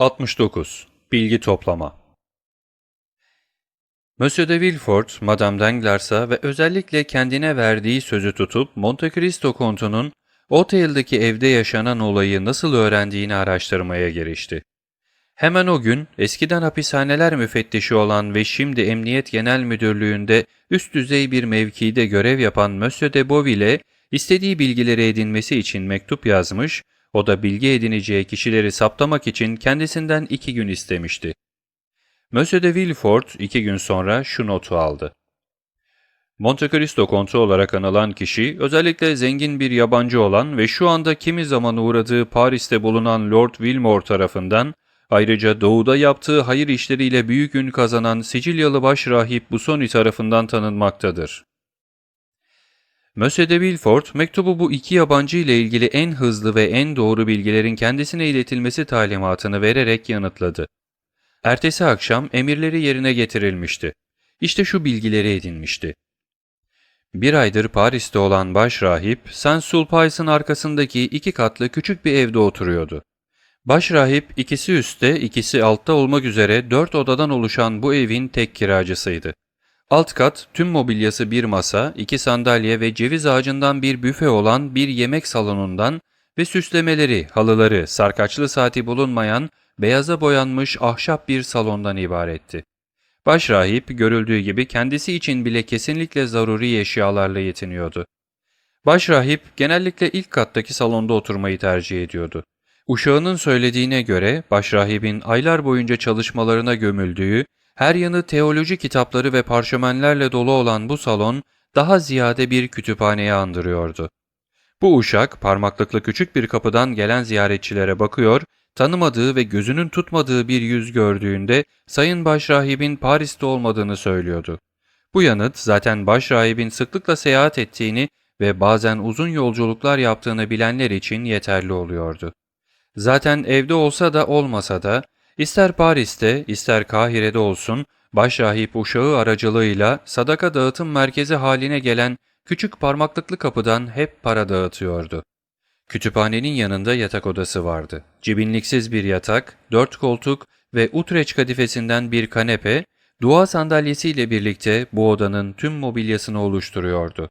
69. Bilgi toplama Monsieur de Villefort, Madame Danglers'a ve özellikle kendine verdiği sözü tutup Monte Cristo kontunun oteldeki evde yaşanan olayı nasıl öğrendiğini araştırmaya girişti. Hemen o gün eskiden hapishaneler müfettişi olan ve şimdi Emniyet Genel Müdürlüğü'nde üst düzey bir mevkide görev yapan Monsieur de Beauville'e istediği bilgileri edinmesi için mektup yazmış, o da bilgi edineceği kişileri saptamak için kendisinden iki gün istemişti. Monsieur de Villefort iki gün sonra şu notu aldı. Monte Cristo kontu olarak anılan kişi, özellikle zengin bir yabancı olan ve şu anda kimi zaman uğradığı Paris'te bulunan Lord Wilmore tarafından, ayrıca doğuda yaptığı hayır işleriyle büyük ün kazanan Sicilyalı başrahip Busoni tarafından tanınmaktadır. Monsieur de Villefort, mektubu bu iki yabancı ile ilgili en hızlı ve en doğru bilgilerin kendisine iletilmesi talimatını vererek yanıtladı. Ertesi akşam emirleri yerine getirilmişti. İşte şu bilgileri edinmişti. Bir aydır Paris'te olan başrahip, Saint-Sulpice'ın arkasındaki iki katlı küçük bir evde oturuyordu. Başrahip ikisi üstte, ikisi altta olmak üzere dört odadan oluşan bu evin tek kiracısıydı. Alt kat tüm mobilyası bir masa, iki sandalye ve ceviz ağacından bir büfe olan bir yemek salonundan ve süslemeleri, halıları, sarkaçlı saati bulunmayan, beyaza boyanmış ahşap bir salondan ibaretti. Başrahip görüldüğü gibi kendisi için bile kesinlikle zaruri eşyalarla yetiniyordu. Başrahip genellikle ilk kattaki salonda oturmayı tercih ediyordu. Uşağının söylediğine göre başrahibin aylar boyunca çalışmalarına gömüldüğü, her yanı teoloji kitapları ve parşömenlerle dolu olan bu salon daha ziyade bir kütüphaneye andırıyordu. Bu uşak parmaklıklı küçük bir kapıdan gelen ziyaretçilere bakıyor, tanımadığı ve gözünün tutmadığı bir yüz gördüğünde Sayın Başrahibin Paris'te olmadığını söylüyordu. Bu yanıt zaten başrahibin sıklıkla seyahat ettiğini ve bazen uzun yolculuklar yaptığını bilenler için yeterli oluyordu. Zaten evde olsa da olmasa da ister Paris'te ister Kahire'de olsun başrahip uşağı aracılığıyla sadaka dağıtım merkezi haline gelen küçük parmaklıklı kapıdan hep para dağıtıyordu. Kütüphanenin yanında yatak odası vardı. Cibinliksiz bir yatak, dört koltuk ve Utrecht kadifesinden bir kanepe, dua sandalyesiyle birlikte bu odanın tüm mobilyasını oluşturuyordu.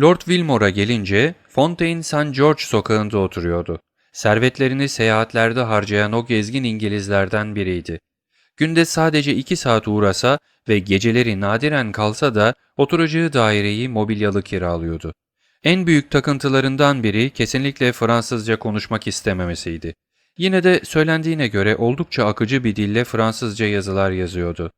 Lord Wilmore'a gelince Fontaine St. George sokağında oturuyordu. Servetlerini seyahatlerde harcayan o gezgin İngilizlerden biriydi. Günde sadece iki saat uğrasa ve geceleri nadiren kalsa da oturacağı daireyi mobilyalı kiralıyordu. En büyük takıntılarından biri kesinlikle Fransızca konuşmak istememesiydi. Yine de söylendiğine göre oldukça akıcı bir dille Fransızca yazılar yazıyordu.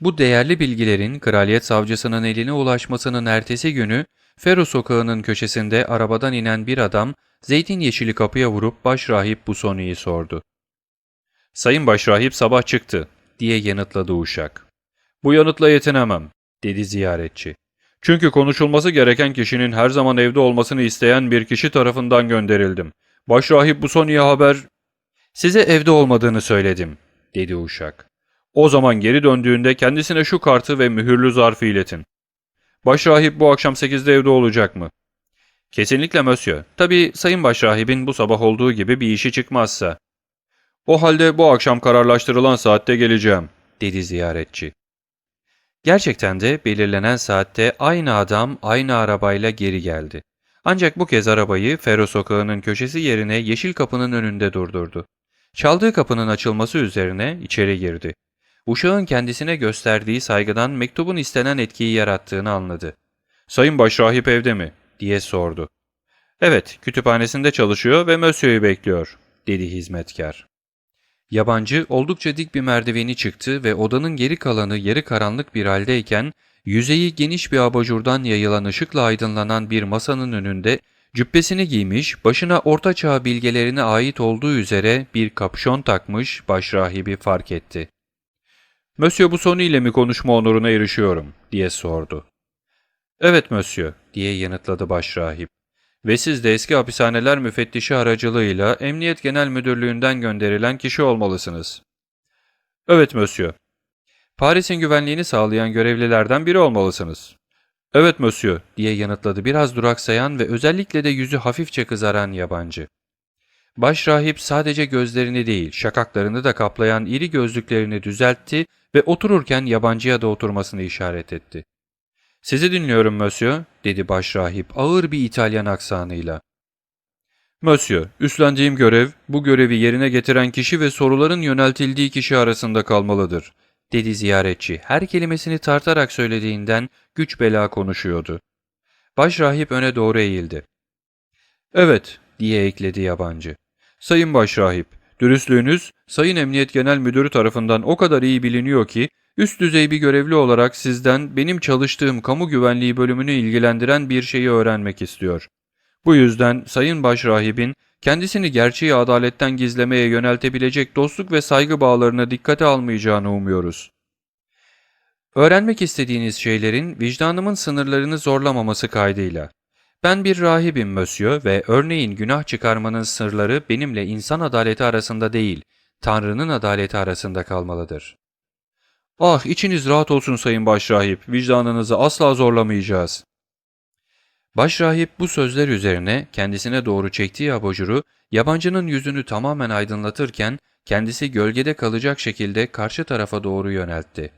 Bu değerli bilgilerin kraliyet savcısının eline ulaşmasının ertesi günü Fero sokağının köşesinde arabadan inen bir adam zeytin yeşili kapıya vurup başrahip Busoni'yi sordu. Sayın başrahip sabah çıktı diye yanıtladı uşak. Bu yanıtla yetinemem dedi ziyaretçi. Çünkü konuşulması gereken kişinin her zaman evde olmasını isteyen bir kişi tarafından gönderildim. Başrahip Busoni'ye haber... Size evde olmadığını söyledim dedi uşak. O zaman geri döndüğünde kendisine şu kartı ve mühürlü zarfı iletin. Başrahip bu akşam sekizde evde olacak mı? Kesinlikle Monsieur. Tabi Sayın Başrahibin bu sabah olduğu gibi bir işi çıkmazsa. O halde bu akşam kararlaştırılan saatte geleceğim, dedi ziyaretçi. Gerçekten de belirlenen saatte aynı adam aynı arabayla geri geldi. Ancak bu kez arabayı Fero sokağının köşesi yerine yeşil kapının önünde durdurdu. Çaldığı kapının açılması üzerine içeri girdi. Uşağın kendisine gösterdiği saygıdan mektubun istenen etkiyi yarattığını anladı. ''Sayın Başrahip evde mi?'' Diye sordu. ''Evet, kütüphanesinde çalışıyor ve Monsieur'ü bekliyor.'' dedi hizmetkar. Yabancı oldukça dik bir merdiveni çıktı ve odanın geri kalanı yarı karanlık bir haldeyken yüzeyi geniş bir abajurdan yayılan ışıkla aydınlanan bir masanın önünde cübbesini giymiş, başına orta çağ bilgelerine ait olduğu üzere bir kapşon takmış başrahibi fark etti. ''Monsieur Busoni ile mi konuşma onuruna erişiyorum?'' diye sordu. ''Evet Monsieur'' diye yanıtladı başrahip ve siz de eski hapishaneler müfettişi aracılığıyla Emniyet Genel Müdürlüğü'nden gönderilen kişi olmalısınız. Evet Monsieur. Paris'in güvenliğini sağlayan görevlilerden biri olmalısınız. Evet Monsieur diye yanıtladı biraz duraksayan ve özellikle de yüzü hafifçe kızaran yabancı. Başrahip sadece gözlerini değil, şakaklarını da kaplayan iri gözlüklerini düzeltti ve otururken yabancıya da oturmasını işaret etti. ''Sizi dinliyorum Monsieur'' dedi başrahip ağır bir İtalyan aksanıyla. ''Monsieur, üstlendiğim görev, bu görevi yerine getiren kişi ve soruların yöneltildiği kişi arasında kalmalıdır.'' dedi ziyaretçi her kelimesini tartarak söylediğinden güç bela konuşuyordu. Başrahip öne doğru eğildi. ''Evet'' diye ekledi yabancı. ''Sayın Başrahip, dürüstlüğünüz Sayın Emniyet Genel Müdürü tarafından o kadar iyi biliniyor ki üst düzey bir görevli olarak sizden benim çalıştığım kamu güvenliği bölümünü ilgilendiren bir şeyi öğrenmek istiyor. Bu yüzden Sayın Başrahibin kendisini gerçeği adaletten gizlemeye yöneltebilecek dostluk ve saygı bağlarına dikkate almayacağını umuyoruz. Öğrenmek istediğiniz şeylerin vicdanımın sınırlarını zorlamaması kaydıyla. Ben bir rahibim Monsieur ve örneğin günah çıkarmanın sırları benimle insan adaleti arasında değil, Tanrı'nın adaleti arasında kalmalıdır. Ah içiniz rahat olsun sayın başrahip, vicdanınızı asla zorlamayacağız. Başrahip bu sözler üzerine kendisine doğru çektiği abajuru yabancının yüzünü tamamen aydınlatırken kendisi gölgede kalacak şekilde karşı tarafa doğru yöneltti.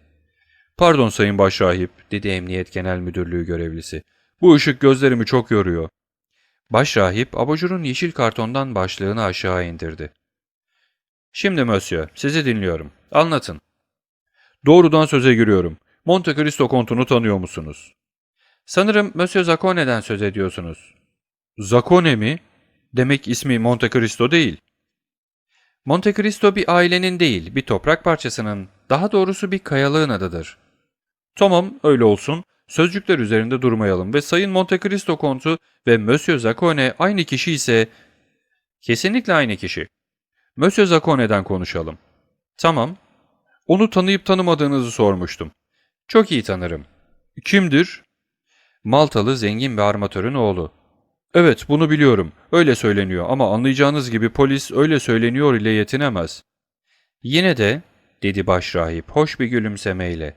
''Pardon sayın başrahip'' dedi Emniyet Genel Müdürlüğü görevlisi. ''Bu ışık gözlerimi çok yoruyor.'' Başrahip abajurun yeşil kartondan başlığını aşağı indirdi. ''Şimdi Monsieur, sizi dinliyorum. Anlatın.'' ''Doğrudan söze giriyorum. Monte Cristo kontunu tanıyor musunuz?'' Sanırım Monsieur Zacone'den söz ediyorsunuz. Zacone mi? Demek ismi Monte Cristo değil. Monte Cristo bir ailenin değil, bir toprak parçasının, daha doğrusu bir kayalığın adıdır. Tamam, öyle olsun. Sözcükler üzerinde durmayalım ve Sayın Monte Cristo kontu ve Monsieur Zacone aynı kişi ise... Kesinlikle aynı kişi. Monsieur Zacone'den konuşalım. Tamam. Onu tanıyıp tanımadığınızı sormuştum. Çok iyi tanırım. Kimdir? Maltalı zengin bir armatörün oğlu. Evet, bunu biliyorum. Öyle söyleniyor ama anlayacağınız gibi polis öyle söyleniyor ile yetinemez. Yine de, dedi başrahip hoş bir gülümsemeyle.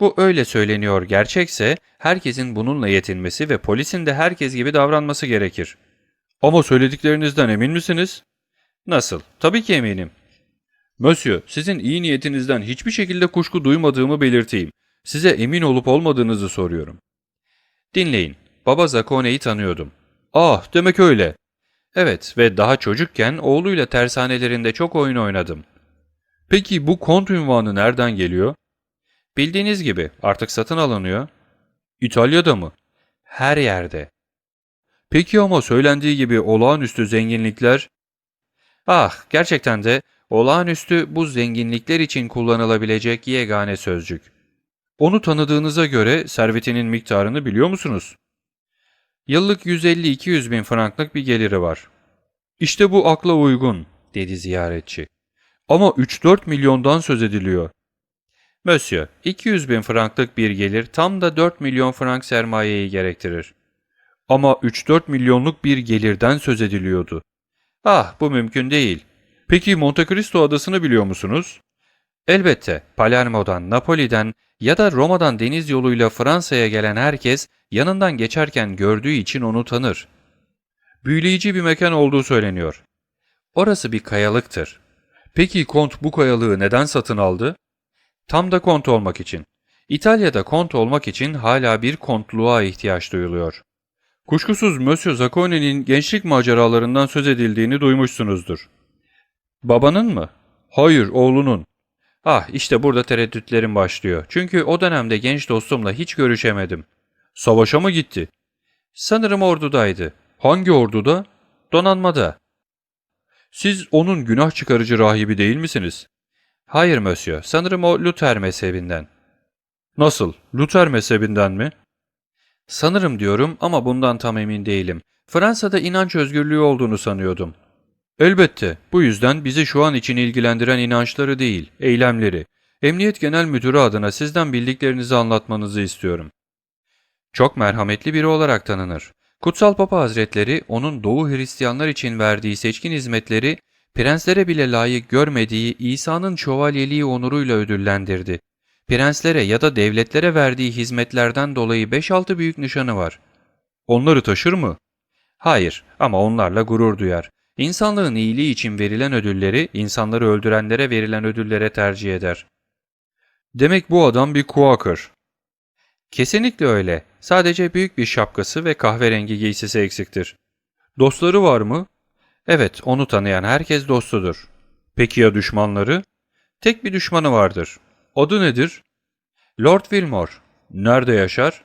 Bu öyle söyleniyor gerçekse herkesin bununla yetinmesi ve polisin de herkes gibi davranması gerekir. Ama söylediklerinizden emin misiniz? Nasıl? Tabii ki eminim. Monsieur, sizin iyi niyetinizden hiçbir şekilde kuşku duymadığımı belirteyim. Size emin olup olmadığınızı soruyorum. Dinleyin, baba Zakone'yi tanıyordum. Ah, demek öyle. Evet ve daha çocukken oğluyla tersanelerinde çok oyun oynadım. Peki bu kont ünvanı nereden geliyor? Bildiğiniz gibi artık satın alınıyor. İtalya'da mı? Her yerde. Peki ama söylendiği gibi olağanüstü zenginlikler? Ah, gerçekten de olağanüstü bu zenginlikler için kullanılabilecek yegane sözcük. Onu tanıdığınıza göre servetinin miktarını biliyor musunuz? Yıllık 150-200 bin franklık bir geliri var. İşte bu akla uygun, dedi ziyaretçi. Ama 3-4 milyondan söz ediliyor. Monsieur, 200 bin franklık bir gelir tam da 4 milyon frank sermayeyi gerektirir. Ama 3-4 milyonluk bir gelirden söz ediliyordu. Ah, bu mümkün değil. Peki Monte Cristo adasını biliyor musunuz? Elbette Palermo'dan, Napoli'den ya da Roma'dan deniz yoluyla Fransa'ya gelen herkes yanından geçerken gördüğü için onu tanır. Büyüleyici bir mekan olduğu söyleniyor. Orası bir kayalıktır. Peki kont bu kayalığı neden satın aldı? Tam da kont olmak için. İtalya'da kont olmak için hala bir kontluğa ihtiyaç duyuluyor. Kuşkusuz Monsieur Zaccone'nin gençlik maceralarından söz edildiğini duymuşsunuzdur. Babanın mı? Hayır, oğlunun. Ah işte burada tereddütlerim başlıyor. Çünkü o dönemde genç dostumla hiç görüşemedim. Savaşa mı gitti? Sanırım ordudaydı. Hangi orduda? Donanmada. Siz onun günah çıkarıcı rahibi değil misiniz? Hayır Monsieur, sanırım o Luther mezhebinden. Nasıl? Luther mezhebinden mi? Sanırım diyorum ama bundan tam emin değilim. Fransa'da inanç özgürlüğü olduğunu sanıyordum. Elbette. Bu yüzden bizi şu an için ilgilendiren inançları değil, eylemleri. Emniyet Genel Müdürü adına sizden bildiklerinizi anlatmanızı istiyorum. Çok merhametli biri olarak tanınır. Kutsal Papa Hazretleri onun Doğu Hristiyanlar için verdiği seçkin hizmetleri prenslere bile layık görmediği İsa'nın şövalyeliği onuruyla ödüllendirdi. Prenslere ya da devletlere verdiği hizmetlerden dolayı 5-6 büyük nişanı var. Onları taşır mı? Hayır ama onlarla gurur duyar. İnsanlığın iyiliği için verilen ödülleri, insanları öldürenlere verilen ödüllere tercih eder. Demek bu adam bir Quaker. Kesinlikle öyle. Sadece büyük bir şapkası ve kahverengi giysisi eksiktir. Dostları var mı? Evet, onu tanıyan herkes dostudur. Peki ya düşmanları? Tek bir düşmanı vardır. Adı nedir? Lord Wilmore. Nerede yaşar?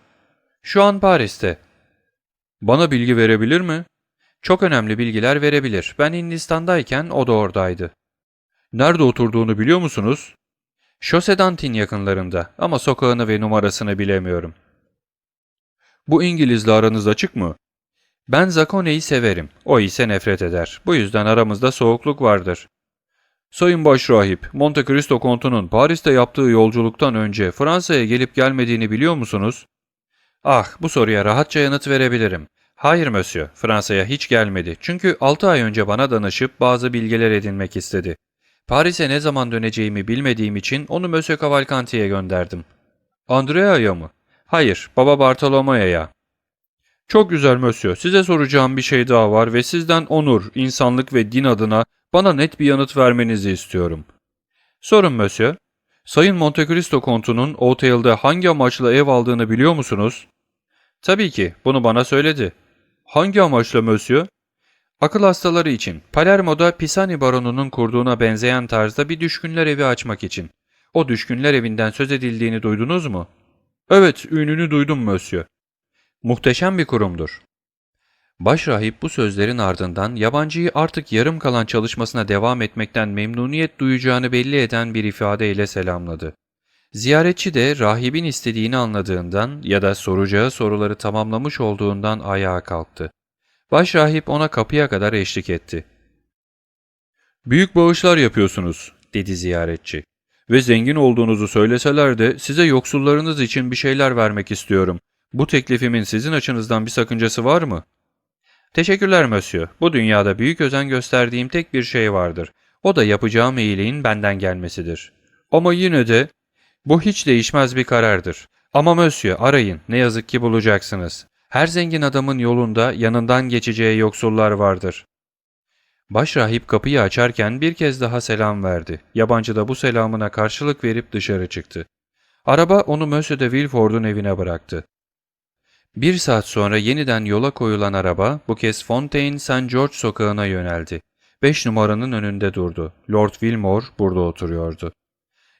Şu an Paris'te. Bana bilgi verebilir mi? Çok önemli bilgiler verebilir. Ben Hindistan'dayken o da oradaydı. Nerede oturduğunu biliyor musunuz? Şose Dantin yakınlarında ama sokağını ve numarasını bilemiyorum. Bu İngilizle aranız açık mı? Ben Zakone'yi severim, o ise nefret eder. Bu yüzden aramızda soğukluk vardır. Sayın Başrahip, Monte Cristo kontunun Paris'te yaptığı yolculuktan önce Fransa'ya gelip gelmediğini biliyor musunuz? Ah, bu soruya rahatça yanıt verebilirim. Hayır monsieur, Fransa'ya hiç gelmedi. Çünkü 6 ay önce bana danışıp bazı bilgiler edinmek istedi. Paris'e ne zaman döneceğimi bilmediğim için onu Monsieur Cavalcanti'ye gönderdim. Andrea'ya mı? Hayır, Baba Bartolomeo'ya. Çok güzel Monsieur, size soracağım bir şey daha var ve sizden onur, insanlık ve din adına bana net bir yanıt vermenizi istiyorum. Sorun Monsieur. Sayın Monte Cristo kontunun Otel'de hangi amaçla ev aldığını biliyor musunuz? Tabii ki, bunu bana söyledi. Hangi amaçla Monsieur? Akıl hastaları için, Palermo'da Pisani baronunun kurduğuna benzeyen tarzda bir düşkünler evi açmak için. O düşkünler evinden söz edildiğini duydunuz mu? Evet, ününü duydum Monsieur. Muhteşem bir kurumdur. Başrahip bu sözlerin ardından yabancıyı artık yarım kalan çalışmasına devam etmekten memnuniyet duyacağını belli eden bir ifadeyle selamladı. Ziyaretçi de rahibin istediğini anladığından ya da soracağı soruları tamamlamış olduğundan ayağa kalktı. Başrahip ona kapıya kadar eşlik etti. ''Büyük bağışlar yapıyorsunuz.'' dedi ziyaretçi. ''Ve zengin olduğunuzu söyleseler de size yoksullarınız için bir şeyler vermek istiyorum. Bu teklifimin sizin açınızdan bir sakıncası var mı?'' ''Teşekkürler Monsieur. Bu dünyada büyük özen gösterdiğim tek bir şey vardır. O da yapacağım iyiliğin benden gelmesidir. Ama yine de bu hiç değişmez bir karardır. Ama Monsieur arayın, ne yazık ki bulacaksınız. Her zengin adamın yolunda yanından geçeceği yoksullar vardır. Başrahip kapıyı açarken bir kez daha selam verdi. Yabancı da bu selamına karşılık verip dışarı çıktı. Araba onu Monsieur de Villeford'un evine bıraktı. Bir saat sonra yeniden yola koyulan araba bu kez Fontaine St. George sokağına yöneldi. Beş numaranın önünde durdu. Lord Wilmore burada oturuyordu.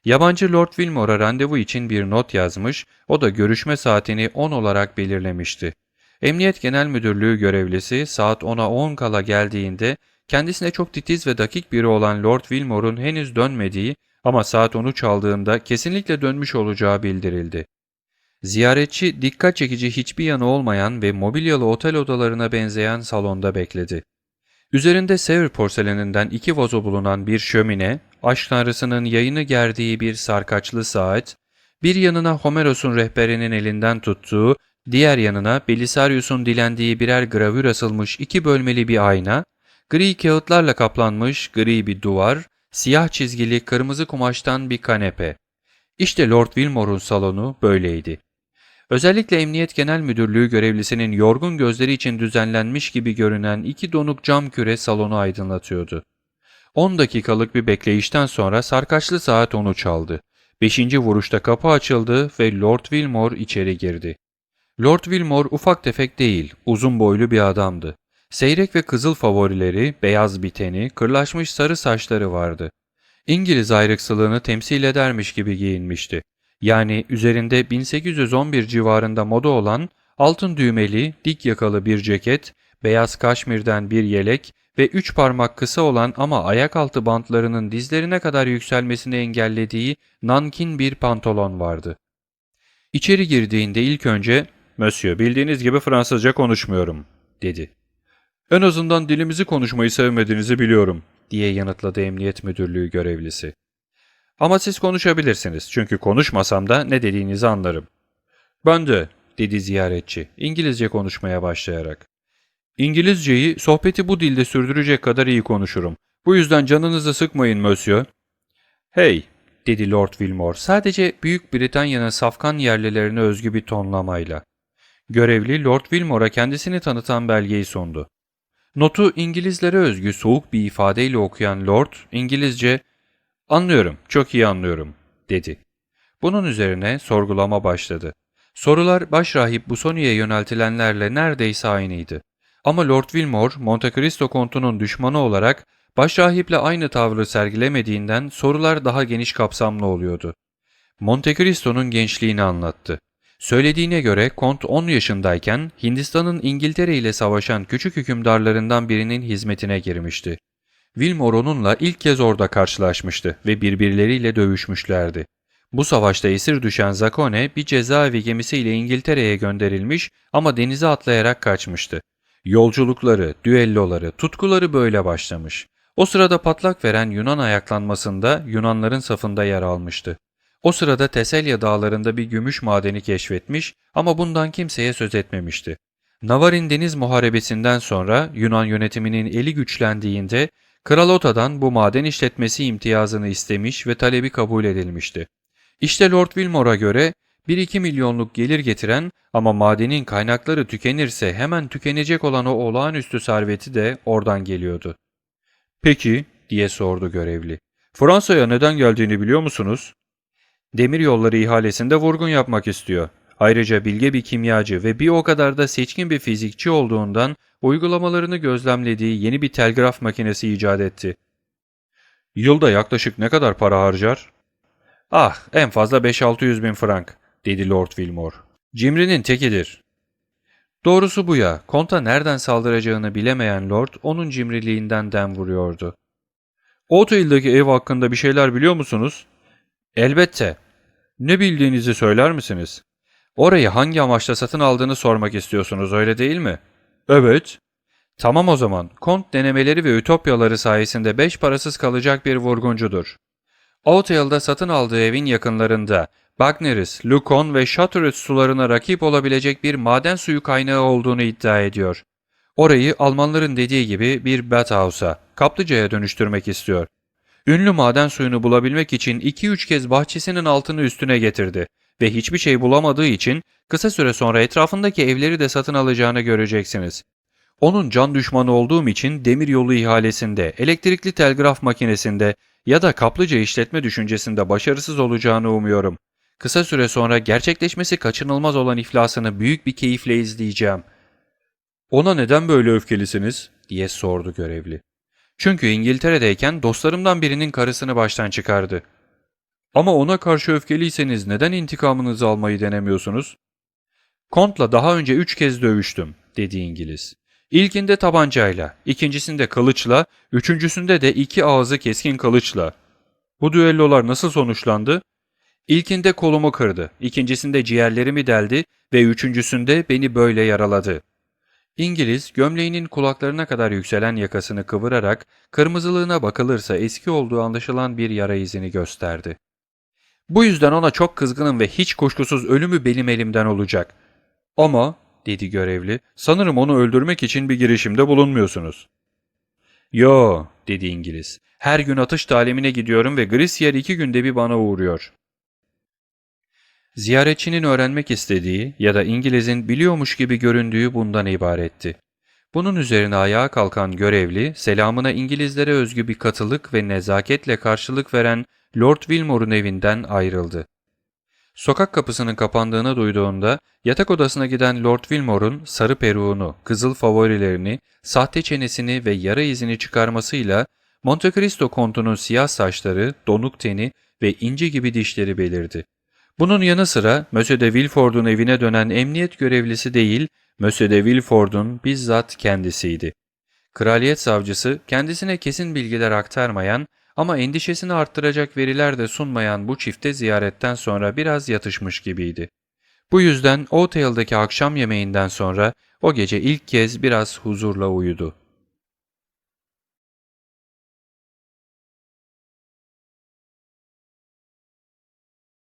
Yabancı Lord Wilmore'a randevu için bir not yazmış, o da görüşme saatini 10 olarak belirlemişti. Emniyet Genel Müdürlüğü görevlisi saat 10'a 10 kala geldiğinde kendisine çok titiz ve dakik biri olan Lord Wilmore'un henüz dönmediği ama saat 10'u çaldığında kesinlikle dönmüş olacağı bildirildi. Ziyaretçi dikkat çekici hiçbir yanı olmayan ve mobilyalı otel odalarına benzeyen salonda bekledi. Üzerinde Sevr porseleninden iki vazo bulunan bir şömine, aşk tanrısının yayını gerdiği bir sarkaçlı saat, bir yanına Homeros'un rehberinin elinden tuttuğu, diğer yanına Belisarius'un dilendiği birer gravür asılmış iki bölmeli bir ayna, gri kağıtlarla kaplanmış gri bir duvar, siyah çizgili kırmızı kumaştan bir kanepe. İşte Lord Wilmore'un salonu böyleydi. Özellikle Emniyet Genel Müdürlüğü görevlisinin yorgun gözleri için düzenlenmiş gibi görünen iki donuk cam küre salonu aydınlatıyordu. 10 dakikalık bir bekleyişten sonra sarkaçlı saat onu çaldı. Beşinci vuruşta kapı açıldı ve Lord Wilmore içeri girdi. Lord Wilmore ufak tefek değil, uzun boylu bir adamdı. Seyrek ve kızıl favorileri, beyaz biteni, kırlaşmış sarı saçları vardı. İngiliz ayrıksılığını temsil edermiş gibi giyinmişti. Yani üzerinde 1811 civarında moda olan altın düğmeli, dik yakalı bir ceket, beyaz kaşmirden bir yelek ve üç parmak kısa olan ama ayak altı bantlarının dizlerine kadar yükselmesini engellediği nankin bir pantolon vardı. İçeri girdiğinde ilk önce ''Monsieur bildiğiniz gibi Fransızca konuşmuyorum.'' dedi. ''En azından dilimizi konuşmayı sevmediğinizi biliyorum.'' diye yanıtladı Emniyet Müdürlüğü görevlisi. ''Ama siz konuşabilirsiniz çünkü konuşmasam da ne dediğinizi anlarım.'' ''Ben de'' dedi ziyaretçi İngilizce konuşmaya başlayarak. İngilizceyi sohbeti bu dilde sürdürecek kadar iyi konuşurum. Bu yüzden canınızı sıkmayın Monsieur. Hey, dedi Lord Wilmore sadece Büyük Britanya'nın safkan yerlilerine özgü bir tonlamayla. Görevli Lord Wilmore'a kendisini tanıtan belgeyi sundu. Notu İngilizlere özgü soğuk bir ifadeyle okuyan Lord, İngilizce ''Anlıyorum, çok iyi anlıyorum.'' dedi. Bunun üzerine sorgulama başladı. Sorular başrahip Busoni'ye yöneltilenlerle neredeyse aynıydı. Ama Lord Wilmore, Monte Cristo kontunun düşmanı olarak başrahiple aynı tavrı sergilemediğinden sorular daha geniş kapsamlı oluyordu. Monte Cristo'nun gençliğini anlattı. Söylediğine göre Kont 10 yaşındayken Hindistan'ın İngiltere ile savaşan küçük hükümdarlarından birinin hizmetine girmişti. Wilmore onunla ilk kez orada karşılaşmıştı ve birbirleriyle dövüşmüşlerdi. Bu savaşta esir düşen Zakone bir cezaevi gemisiyle İngiltere'ye gönderilmiş ama denize atlayarak kaçmıştı. Yolculukları, düelloları, tutkuları böyle başlamış. O sırada patlak veren Yunan ayaklanmasında Yunanların safında yer almıştı. O sırada Teselya dağlarında bir gümüş madeni keşfetmiş ama bundan kimseye söz etmemişti. Navarin Deniz Muharebesi'nden sonra Yunan yönetiminin eli güçlendiğinde Kral Ota'dan bu maden işletmesi imtiyazını istemiş ve talebi kabul edilmişti. İşte Lord Wilmore'a göre 1-2 milyonluk gelir getiren ama madenin kaynakları tükenirse hemen tükenecek olan o olağanüstü serveti de oradan geliyordu. Peki, diye sordu görevli. Fransa'ya neden geldiğini biliyor musunuz? Demir yolları ihalesinde vurgun yapmak istiyor. Ayrıca bilge bir kimyacı ve bir o kadar da seçkin bir fizikçi olduğundan uygulamalarını gözlemlediği yeni bir telgraf makinesi icat etti. Yılda yaklaşık ne kadar para harcar? Ah, en fazla 5-600 bin frank, dedi Lord Wilmore. Cimrinin tekidir. Doğrusu bu ya, konta nereden saldıracağını bilemeyen Lord, onun cimriliğinden dem vuruyordu. Otail'deki ev hakkında bir şeyler biliyor musunuz? Elbette. Ne bildiğinizi söyler misiniz? Orayı hangi amaçla satın aldığını sormak istiyorsunuz öyle değil mi? Evet. Tamam o zaman. Kont denemeleri ve ütopyaları sayesinde beş parasız kalacak bir vurguncudur. Otail'da satın aldığı evin yakınlarında Bagneris, Lukon ve Charteris sularına rakip olabilecek bir maden suyu kaynağı olduğunu iddia ediyor. Orayı Almanların dediği gibi bir bathhouse'a, kaplıcaya dönüştürmek istiyor. Ünlü maden suyunu bulabilmek için 2-3 kez bahçesinin altını üstüne getirdi ve hiçbir şey bulamadığı için kısa süre sonra etrafındaki evleri de satın alacağını göreceksiniz. Onun can düşmanı olduğum için demiryolu ihalesinde, elektrikli telgraf makinesinde ya da kaplıca işletme düşüncesinde başarısız olacağını umuyorum. Kısa süre sonra gerçekleşmesi kaçınılmaz olan iflasını büyük bir keyifle izleyeceğim. Ona neden böyle öfkelisiniz? diye sordu görevli. Çünkü İngiltere'deyken dostlarımdan birinin karısını baştan çıkardı. Ama ona karşı öfkeliyseniz neden intikamınızı almayı denemiyorsunuz? Kont'la daha önce üç kez dövüştüm, dedi İngiliz. İlkinde tabancayla, ikincisinde kılıçla, üçüncüsünde de iki ağzı keskin kılıçla. Bu düellolar nasıl sonuçlandı? İlkinde kolumu kırdı, ikincisinde ciğerlerimi deldi ve üçüncüsünde beni böyle yaraladı. İngiliz, gömleğinin kulaklarına kadar yükselen yakasını kıvırarak kırmızılığına bakılırsa eski olduğu anlaşılan bir yara izini gösterdi. Bu yüzden ona çok kızgınım ve hiç kuşkusuz ölümü benim elimden olacak. Ama, dedi görevli, sanırım onu öldürmek için bir girişimde bulunmuyorsunuz. Yo, dedi İngiliz. Her gün atış talimine gidiyorum ve Grisier iki günde bir bana uğruyor. Ziyaretçinin öğrenmek istediği ya da İngiliz'in biliyormuş gibi göründüğü bundan ibaretti. Bunun üzerine ayağa kalkan görevli, selamına İngilizlere özgü bir katılık ve nezaketle karşılık veren Lord Wilmore'un evinden ayrıldı. Sokak kapısının kapandığını duyduğunda yatak odasına giden Lord Wilmore'un sarı peruğunu, kızıl favorilerini, sahte çenesini ve yara izini çıkarmasıyla Monte Cristo kontunun siyah saçları, donuk teni ve inci gibi dişleri belirdi. Bunun yanı sıra Monsieur de Villeford'un evine dönen emniyet görevlisi değil, Monsieur de Villeford'un bizzat kendisiydi. Kraliyet savcısı kendisine kesin bilgiler aktarmayan ama endişesini arttıracak veriler de sunmayan bu çifte ziyaretten sonra biraz yatışmış gibiydi. Bu yüzden Otel'deki akşam yemeğinden sonra o gece ilk kez biraz huzurla uyudu.